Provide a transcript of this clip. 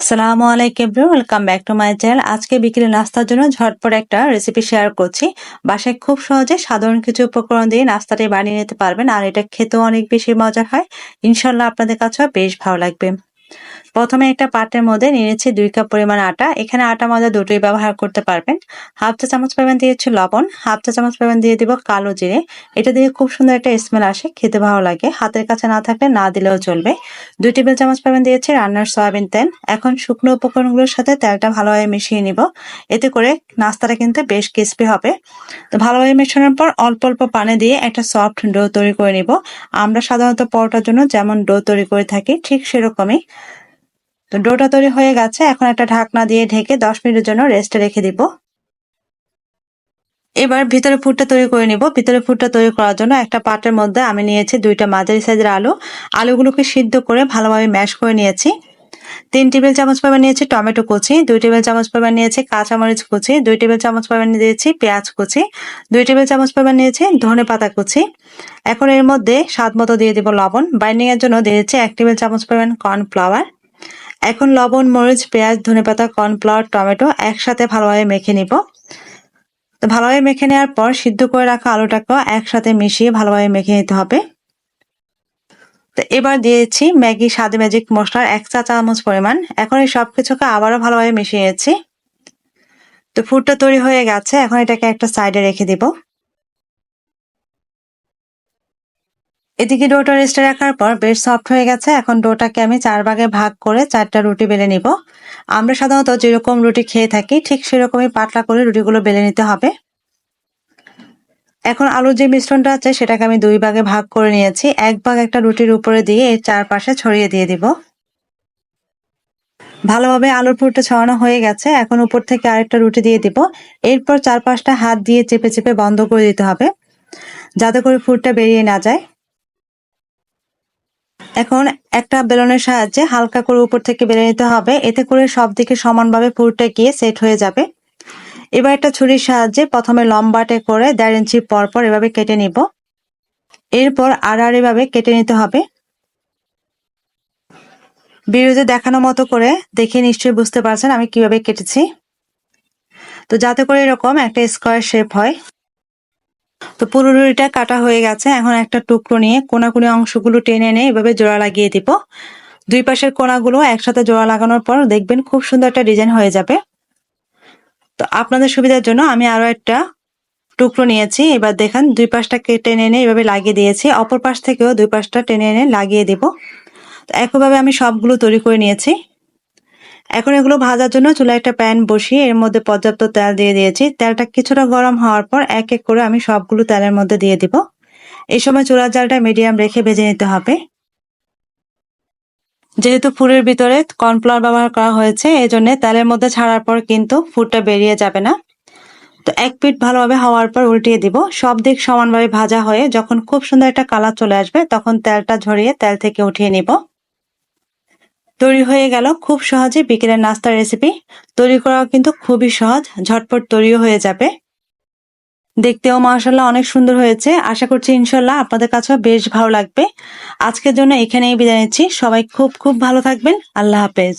সালামু আলাইকুম welcome back to my channel. আজকে বিকেলে নাস্তার জন্য ঝটপট একটা রেসিপি শেয়ার করছি। বাসায় খুব সহজে সাধারণ কিছু উপকরণ দিয়ে নাস্তাটি বানিয়ে নিতে পারবেন, আর এটা খেতেও অনেক বেশি মজা হয়। ইনশাল্লাহ আপনাদের কাছেও বেশ ভালো লাগবে। প্রথমে একটা পাটের মধ্যে নিয়েছি দুই কাপ পরিমাণ আটা। এখানে আটা মজা দুটোই ব্যবহার করতে পারবেন। হাফ চা চামচ পরিমাণ দিয়েছি লবণ, হাফ চা চামচ পরিমাণ দিয়ে দিব কালো জিরে। এটা দিয়ে খুব সুন্দর একটা স্মেল আসে, খেতে ভালো লাগে। হাতের কাছে না থাকলে না দিলেও চলবে। দুই টেবিল চামচ পরিমাণ দিয়েছি রান্নার সয়াবিন তেল। এখন শুকনো উপকরণগুলোর সাথে তেলটা ভালোভাবে মিশিয়ে নিব। এতে করে নাস্তাটা কিন্তু বেশ ক্রিস্পি হবে। তো ভালোভাবে মেশানোর পর অল্প অল্প পানি দিয়ে একটা সফট ডো তৈরি করে নিব। আমরা সাধারণত পরোটার জন্য যেমন ডো তৈরি করে থাকি, ঠিক সেরকমই। তো ডোটা তৈরি হয়ে গেছে। এখন একটা ঢাকনা দিয়ে ঢেকে দশ মিনিটের জন্য রেস্টে রেখে দিব। এবার ভিতরে ফুটটা তৈরি করে নিব। ভিতরে ফুটটা তৈরি করার জন্য একটা পাটের মধ্যে আমি নিয়েছি দুইটা মাঝারি সাইজের আলু। আলুগুলোকে সিদ্ধ করে ভালোভাবে ম্যাশ করে নিয়েছি। তিন টেবিল চামচ পরিমাণ নিয়েছি টমেটো কুচি, দুই টেবিল চামচ পরিমাণ নিয়েছি কাঁচামরিচ কুচি, দুই টেবিল চামচ পরিমাণ দিয়েছি পেঁয়াজ কুচি, দুই টেবিল চামচ পরিমাণ নিয়েছি ধনে পাতা কুচি। এখন এর মধ্যে স্বাদ মতো দিয়ে দিব লবণ। বাইন্ডিংয়ের জন্য দিয়েছি এক টেবিল চামচ পরিমাণ কর্নফ্লাওয়ার এখন লবণ, মরিচ, পেঁয়াজ, ধনেপাতা, কর্নফ্লাওয়ার, টমেটো একসাথে ভালোভাবে মেখে নিব। তো ভালোভাবে মেখে নেওয়ার পর সিদ্ধ করে রাখা আলুটাকেও একসাথে মিশিয়ে ভালোভাবে মেখে নিতে হবে। তো এবার দিয়েছি ম্যাগি স্বাদে ম্যাজিক মশলার এক চা চামচ পরিমাণ। এখন এই সব কিছুকে আবারও ভালোভাবে মিশিয়েছি তো ফুডটা তৈরি হয়ে গেছে, এখন এটাকে একটা সাইডে রেখে দিব। এদিকে ডোটা রেস্টে রাখার পর বেশ সফট হয়ে গেছে। এখন ডোটাকে আমি চার ভাগে ভাগ করে চারটা রুটি বেলে নিব। আমরা সাধারণত যেরকম রুটি খেয়ে থাকি, ঠিক সেরকমই পাতলা করে রুটিগুলো বেলে নিতে হবে। এখন আলুর যে মিশ্রণটা আছে, সেটাকে আমি দুই ভাগে ভাগ করে নিয়েছি। এক ভাগ একটা রুটির উপরে দিয়ে এর চারপাশে ছড়িয়ে দিয়ে দিব। ভালোভাবে আলুর পুরটা ছড়ানো হয়ে গেছে। এখন উপর থেকে আরেকটা রুটি দিয়ে দিব। এরপর চারপাশটা হাত দিয়ে চেপে চেপে বন্ধ করে দিতে হবে, যাতে করে ফুটটা বেরিয়ে না যায়। এখন একটা বেলনের সাহায্যে হালকা করে উপর থেকে বেলে নিতে হবে। এতে করে সব দিকে সমানভাবে পুরটা গিয়ে সেট হয়ে যাবে। এবার একটা ছুরির সাহায্যে প্রথমে লম্বাটে করে দেড় ইঞ্চি পর পর এভাবে কেটে নিব। এরপর আড়াআড়ি এভাবে কেটে নিতে হবে। ভিডিওতে দেখানো মতো করে দেখে নিশ্চয়ই বুঝতে পারছেন আমি কীভাবে কেটেছি। তো যাতে করে এরকম একটা স্কোয়ার শেপ হয়। তো পুরো রুটিটা কাটা হয়ে গেছে। এখন একটা টুকরো নিয়ে কোনাকুনি অংশগুলো টেনে এনে এভাবে জোড়া লাগিয়ে দিব। দুই পাশের কোনাগুলো একসাথে জোড়া লাগানোর পর দেখবেন খুব সুন্দর একটা ডিজাইন হয়ে যাবে। তো আপনাদের সুবিধার জন্য আমি আরও একটা টুকরো নিয়েছি। এবার দেখেন দুই পাশটা টেনে এনে এভাবে লাগিয়ে দিয়েছি। অপর পাশ থেকেও দুই পাশটা টেনে এনে লাগিয়ে দিব। তো একইভাবে আমি সবগুলো তৈরি করে নিয়েছি। এখন এগুলো ভাজার জন্য চুলায় একটা প্যান বসিয়ে এর মধ্যে পর্যাপ্ত তেল দিয়ে দিয়েছি। তেলটা কিছুটা গরম হওয়ার পর এক এক করে আমি সবগুলো তেলের মধ্যে দিয়ে দিব। এই সময় চুলার জালটা মিডিয়াম রেখে ভেজে নিতে হবে। যেহেতু ফুলের ভিতরে কর্নফ্লাওয়ার ব্যবহার করা হয়েছে এই জন্য তেলের মধ্যে ছাড়ার পর কিন্তু ফুডটা বেরিয়ে যাবে না। তো এক পিঠ ভালোভাবে হওয়ার পর উল্টিয়ে দিব। সব দিক সমানভাবে ভাজা হয়ে যখন খুব সুন্দর একটা কালার চলে আসবে, তখন তেলটা ঝরিয়ে তেল থেকে উঠিয়ে নিব। তৈরি হয়ে গেল খুব সহজে বিকেলের নাস্তার রেসিপি তৈরি করাও কিন্তু খুবই সহজ, ঝটপট তৈরিও হয়ে যাবে। দেখতেও মাসাল্লাহ অনেক সুন্দর হয়েছে। আশা করছি ইনশাল্লাহ আপনাদের কাছেও বেশ ভালো লাগবে। আজকের জন্য এখানেই বিদায় নিচ্ছি। সবাই খুব খুব ভালো থাকবেন। আল্লাহ হাফেজ।